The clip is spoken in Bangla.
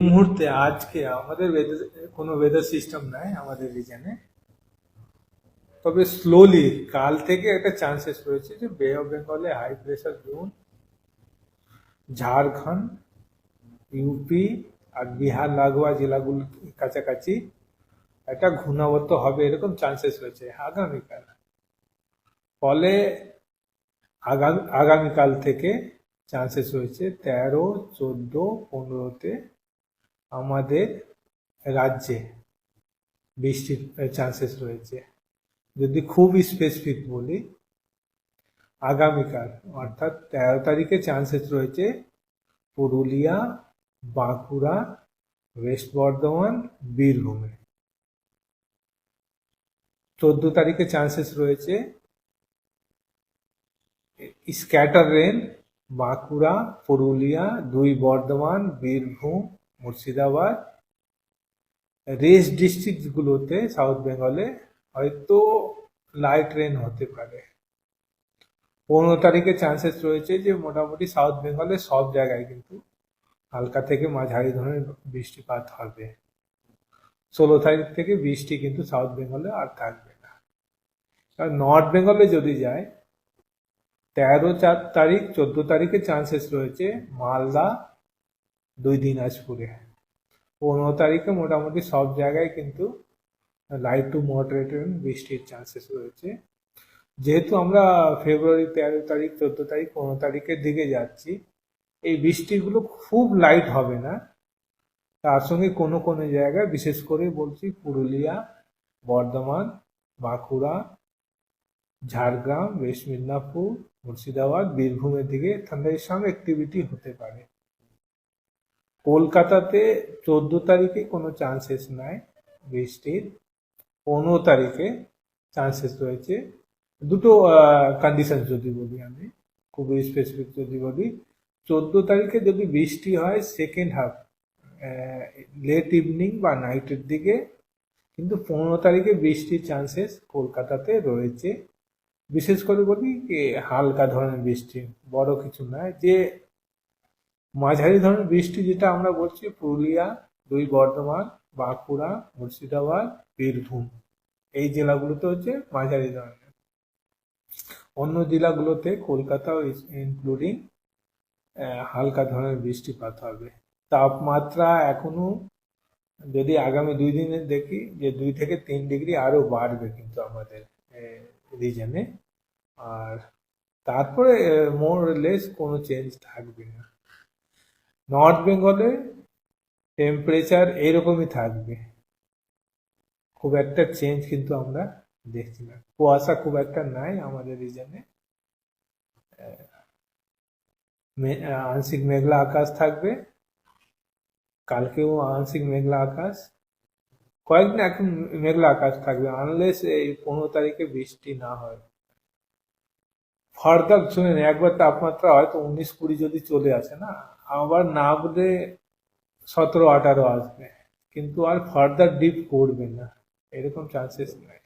মুহূর্তে আজকে আমাদের কোনো ওয়েদার সিস্টেম নাই আমাদের রিজনে তবে স্লোলি কাল থেকে একটা চান্সেস রয়েছে যে বে অফ বেঙ্গলে high pressure zone Jharkhand UP আর বিহার লাগোয়া জেলাগুলো কাছাকাছি একটা ঘূর্ণাবর্ত হবে এরকম চান্সেস রয়েছে আগামীকাল। ফলে আগামী, আগামীকাল থেকে চান্সেস রয়েছে তেরো, চোদ্দ, পনেরোতে আমাদের রাজ্যে বৃষ্টির চান্সেস রয়েছে। যদি খুব স্পেসিফিক বলি, আগামীকাল, অর্থাৎ তেরো তারিখে চান্সেস রয়েছে পুরুলিয়া, বাঁকুড়া ওয়েস্ট বর্ধমান, বীরভূমে। চোদ্দ তারিখে চান্সেস রয়েছে স্ক্যাটার রেন বাঁকুড়া, পুরুলিয়া, দুই বর্ধমান, বীরভূম মুর্শিদাবাদ রেস্ট ডিস্ট্রিক্টগুলোতে সাউথ বেঙ্গলে হয়তো লাইট রেন হতে পারে। পনেরো তারিখে চান্সেস রয়েছে যে মোটামুটি সাউথ বেঙ্গলে সব জায়গায় কিন্তু হালকা থেকে মাঝারি ধরনের বৃষ্টিপাত হবে। ষোলো তারিখ থেকে বৃষ্টি কিন্তু সাউথ বেঙ্গলে আর থাকবে না। আর নর্থ বেঙ্গলে যদি যায়, তেরো চার তারিখ, চোদ্দ তারিখে চান্সেস রয়েছে মালদা দুই দিনাজপুরে পনেরো তারিখে মোটামুটি সব জায়গায় কিন্তু লাইট টু মডারেট বৃষ্টির চান্সেস রয়েছে। যেহেতু আমরা ফেব্রুয়ারি তেরো তারিখ, চোদ্দ তারিখ, পনেরো তারিখের দিকে যাচ্ছি, এই বৃষ্টিগুলো খুব লাইট হবে না। তার সঙ্গে কোনো কোনো জায়গায়, বিশেষ করে বলছি পুরুলিয়া, বর্ধমান, বাঁকুড়া, ঝাড়গ্রাম ওয়েস্ট মিদনাপুর মুর্শিদাবাদ, বীরভূমের দিকে থান্ডারস্টর্ম অ্যাক্টিভিটি হতে পারে। কলকাতাতে চোদ্দ তারিখে কোনো চান্সেস নাই, বৃষ্টির। পনেরো তারিখে চান্সেস রয়েছে। দুটো কন্ডিশন যদি বলি আমি খুবই স্পেসিফিক যদি বলি। চোদ্দ তারিখে যদি বৃষ্টি হয় সেকেন্ড হাফ লেট ইভিনিং বা নাইটের দিকে, কিন্তু পনেরো তারিখে বৃষ্টির চান্সেস কলকাতাতে রয়েছে। বিশেষ করে বলি হালকা ধরনের বৃষ্টি, বড় কিছু নয়। যে মাঝারি ধরনের বৃষ্টি যেটা আমরা বলছি পুরুলিয়া, দুই বর্ধমান, বাঁকুড়া, মুর্শিদাবাদ, বীরভূম। এই জেলাগুলোতে হচ্ছে মাঝারি ধরনের। অন্য জেলাগুলোতে কলকাতা ইনক্লুডিং হালকা ধরনের বৃষ্টিপাত হবে। তাপমাত্রা এখনও যদি আগামী দুই দিনে দেখি যে দুই থেকে তিন ডিগ্রি আরও বাড়বে কিন্তু আমাদের রিজনে আর তারপরে মোর লেস কোনো চেঞ্জ থাকবে না। নর্থ বেঙ্গলে টেম্পারেচার এরকমই থাকবে। খুব একটা চেঞ্জ কিন্তু আমরা দেখছি না। কুয়াশা খুব একটা নাই আমাদের রিজনে আংশিক মেঘলা আকাশ থাকবে। কালকেও আংশিক মেঘলা আকাশ। কয়েকদিন এখন মেঘলা আকাশ থাকবে। আনলেস এই পনেরো তারিখে বৃষ্টি না হয়। ফার্দার শুনেন, একবার তাপমাত্রা হয়তো উনিশ কুড়ি যদি চলে আসে, না? আবার না বলে সতেরো আঠারো আসবে। কিন্তু আর ফার্দার ডিপ করবে না। এরকম চান্সেস নাই।